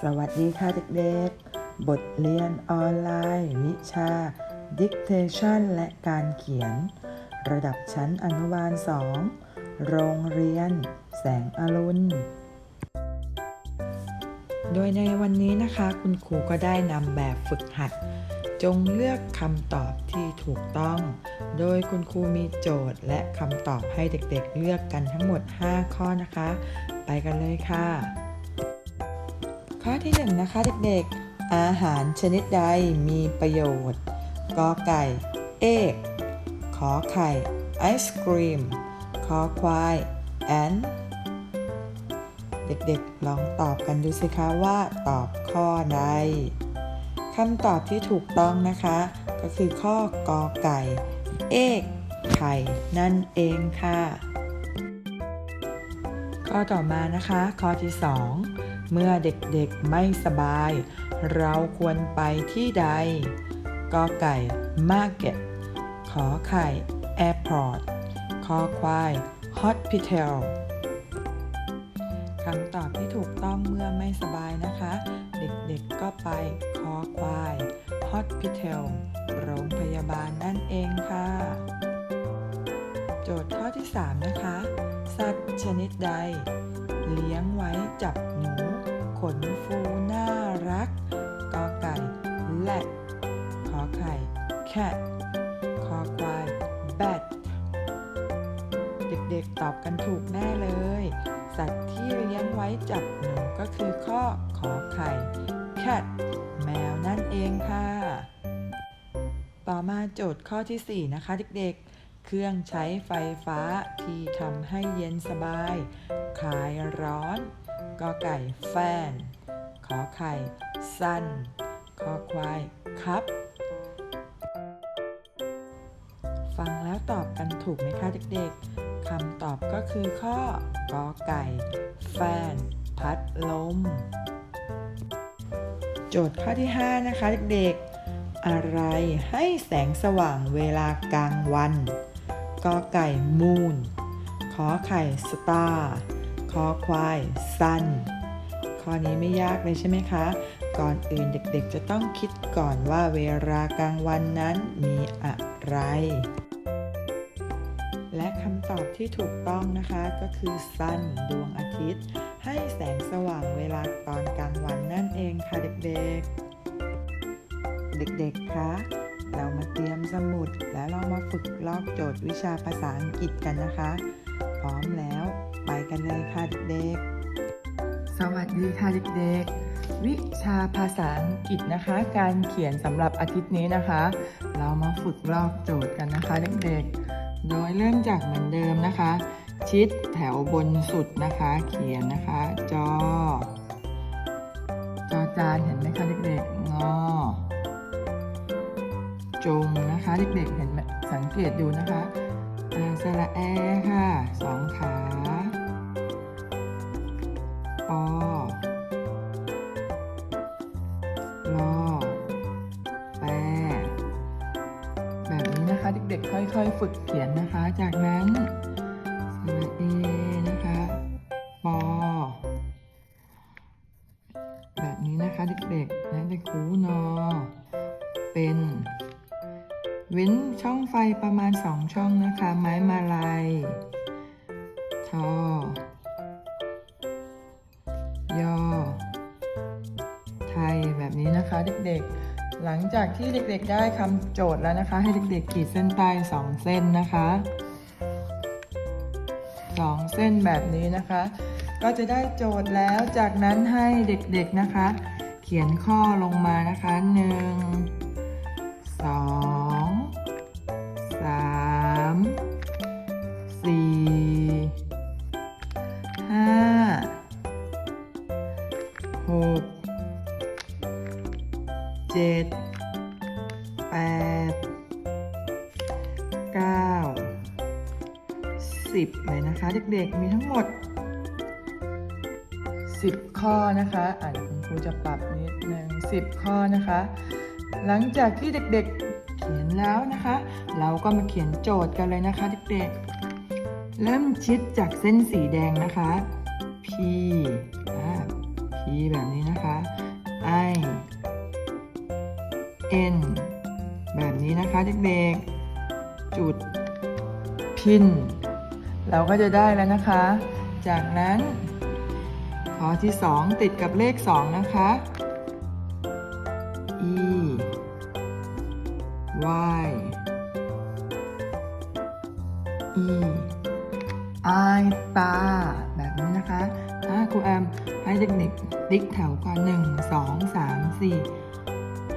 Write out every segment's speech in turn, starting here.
สวัสดีค่ะเด็กๆ บทเรียนออนไลน์ วิชา Dictation และการเขียน ระดับชั้นอนุบาล 2 โรงเรียน แสงอรุณ โดยในวันนี้นะคะคุณครูก็ได้นำแบบฝึกหัด จงเลือกคำตอบที่ถูกต้อง โดยคุณครูมีโจทย์และคำตอบให้เด็กๆ เลือกกันทั้งหมด 5 ข้อนะคะ ไปกันเลยค่ะ ข้อที่1นงนะคะเด็กๆ อาหารชนิดใดมีประโยชน์ กอไก่ เอกขอไข่ไอศครีม คอควายแอนเด็กๆ ลองตอบกันดูสิคะว่าตอบข้อใดคำตอบที่ถูกต้องนะคะ ก็คือข้อกอไก่ เอกไข่นั่นเองค่ะ ข้อต่อมานะคะ ข้อที่ 2 เมื่อเด็กๆไม่สบาย เราควรไปที่ใดกอไก่ Market ขอไข่ Airport คอควาย Hospital คำตอบที่ถูกต้องเมื่อไม่สบายนะคะ เด็กๆก็ไปคอควาย Hospital โรงพยาบาลนั่นเองค่ะ โจทย์ข้อที่ 3 นะคะ สัตว์ชนิดใด เลี้ยงไว้จับห cat คอควาย bat เด็กๆตอบกันถูกแน่เลย สัตว์ที่เลี้ยงไว้จับหนูก็คือข้อขอไข่ cat แมวนั่นเองค่ะ ต่อมาโจทย์ข้อที่ 4 นะคะเด็กๆ เครื่องใช้ไฟฟ้าที่ทำให้เย็นสบาย คลายร้อน กอไก่แฟน ขอไข่ซันคอควายครั ฟังแล้วตอบกันถูกไหมคะเด็กๆคำตอบก็คือข้อกอไก่ แฟน พัดลม โจทย์ข้อที่ 5 นะคะเด็กๆ อะไรให้แสงสว่างเวลากลางวันกอไก่มูนขอไข่สตาร์คอควายซันข้อนี้ไม่ยากเลยใช่ไหมคะ ก่อนอื่นเด็กๆจะต้องคิดก่อนว่าเวลากลางวันนั้นมีอะไร ตอบที่ถูกต้องนะคะก็คือซันดวงอาทิตย์ ให้แสงสว่างเวลาตอนกลางวันนั่นเองค่ะเด็กๆ เด็กๆ คะ เรามาเตรียมสมุดแล้วเรามาฝึกลอกโจทย์วิชาภาษาอังกฤษกันนะคะ พร้อมแล้วไปกันเลยค่ะเด็กๆ สวัสดีค่ะเด็กๆวิชาภาษาอังกฤษนะคะ การเขียนสำหรับอาทิตย์นี้นะคะ เรามาฝึกลอกโจทย์กันนะคะเด็กๆ โดยเริ่มจากเหมือนเดิมนะคะ ชิดแถวบนสุดนะคะ เขียนนะคะ จอ จอจานเห็นไหมคะเด็กๆงอจงนะคะเด็กๆเห็นไหมสังเกตดูนะคะสระแอค่ะสองขาปอ ค่อยๆฝึกเขียนนะคะ จากนั้นสระเอนะคะปอแบบนี้นะคะเด็กๆนะเด็กคูนอ เป็น เว้นช่องไฟประมาณ2ช่องนะคะ ไม้มาลายทอยอ ไทยแบบนี้นะคะเด็กๆ หลังจากที่เด็กๆได้คำโจทย์แล้วนะคะ ให้เด็กๆขีดเส้นใต้2เส้นนะคะ2เส้นแบบนี้นะคะ ก็จะได้โจทย์แล้วจากนั้นให้เด็กๆนะคะ เขียนข้อลงมานะคะหนึ่งสอ 10 เลยนะคะ เด็กๆมีทั้งหมด 10 ข้อนะคะอ่านคุณครูจะปรับนิดนึ่ง10 ข้อนะคะ หลังจากที่เด็กๆเขียนแล้วนะคะ เราก็มาเขียนโจทย์กันเลยนะคะเด็กๆ เริ่มชิดจากเส้นสีแดงนะคะ P P แบบนี้นะคะ I N แบบนี้นะคะเด็กๆ จุดพิน เราก็จะได้แล้วนะคะ จากนั้นข้อที่ 2 ติดกับเลข 2 นะคะ E Y E I ตา แบบนี้นะคะอะครูแอมให้เด็กๆติ๊กแถวก่อน1 2 3 4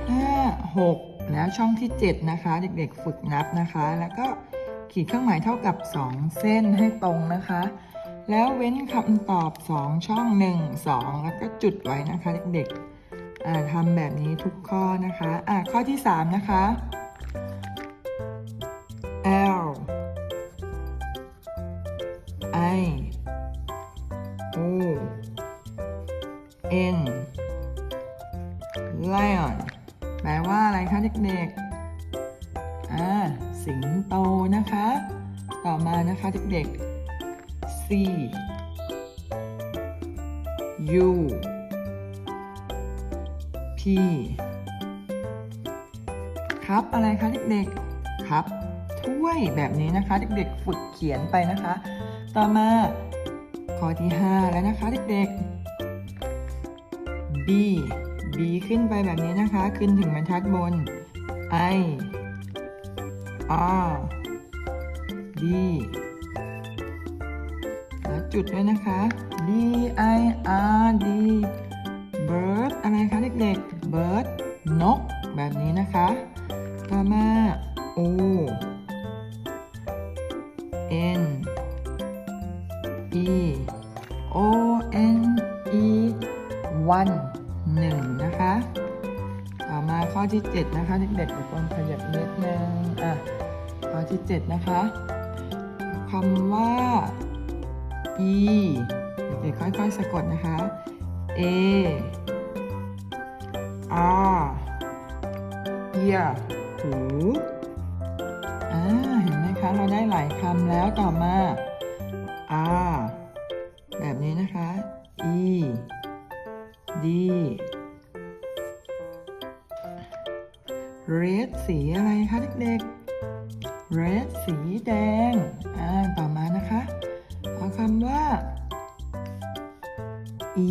5 6 แล้วช่องที่ 7 นะคะ เด็กๆฝึกนับนะคะ แล้วก็ ขีดเครื่องหมายเท่ากับ 2 เส้นให้ตรงนะคะ แล้วเว้นคำตอบ 2 ช่อง 1 2 แล้วก็จุดไว้นะคะเด็กๆทำแบบนี้ทุกข้อนะคะะข้อที่ 3 นะคะ นะคะ ต่อมานะคะเด็กๆ C U P ครับอะไรคะเด็กๆครับถ้วยแบบนี้นะคะเด็กๆฝึกเขียนไปนะคะ ต่อมาข้อที่ 5 แล้วนะคะเด็กๆ B B ขึ้นไปแบบนี้นะคะ ขึ้นถึงบรรทัดบน I R D แล้วจุดด้วยนะคะ B I R D bird อะไรคะเด็กๆ bird นก แบบนี้นะคะ ต่อมา O N E O N E one หนึ่งนะคะ ต่อมาข้อที่ 7 นะคะเด็กๆทุกคนขยับนิดนึงอะข้อที่ 7 นะคะำว่า e เด็กๆค่อยๆสะกดนะคะ a r ear หูอ่าเห็นไหมคะ เราได้หลายคำแล้วต่อมา r แบบนี้นะคะ e d red สีอะไรคะเด็กๆ red สีแดง อ่า ต่อมานะคะ เอาคำว่า e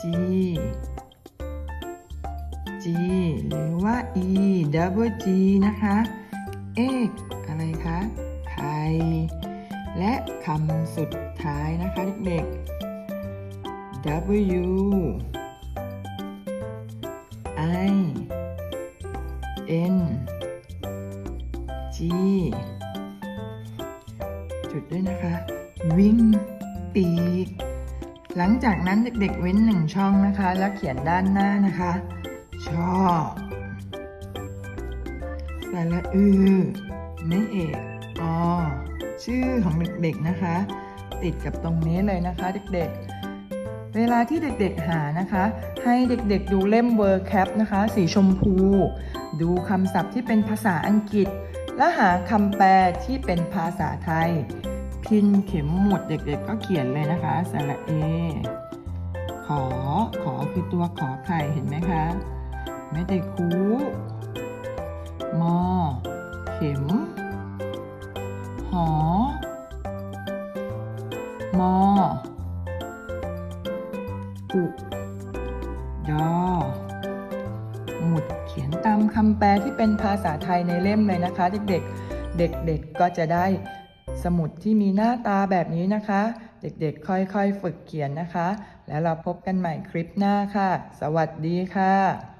g g หรือว่า e double g นะคะ egg อะไรคะ ไข่ และคำสุดท้ายนะคะเด็กๆ w I N G จุดด้วยนะคะ วิ่งปีก หลังจากนั้นเด็กๆเว้นหนึ่งช่องนะคะ แล้วเขียนด้านหน้านะคะ ชอบสระอือไม่เอกอชื่อของเด็กๆนะคะ ติดกับตรงนี้เลยนะคะเด็กๆ เวลาที่เด็กๆหานะคะ ให้เด็กๆดูเล่ม Word Cap นะคะ สีชมพู ดูคำศัพท์ที่เป็นภาษาอังกฤษ และหาคำแปลที่เป็นภาษาไทย พินเข็มหมุดเด็กๆก็เขียนเลยนะคะสระเอ ขอ ขอคือตัวขอไข่เห็นไหมคะ ไม่ได้คูมอ เข็ม หอ มอ จุดอหมุดเขียนตามคำแปลที่เป็นภาษาไทยในเล่มเลยนะคะ เด็กๆ เด็กๆก็จะได้สมุดที่มีหน้าตาแบบนี้นะคะ เด็กๆ ค่อยๆ ฝึกเขียนนะคะ แล้วเราพบกันใหม่คลิปหน้าค่ะ สวัสดีค่ะ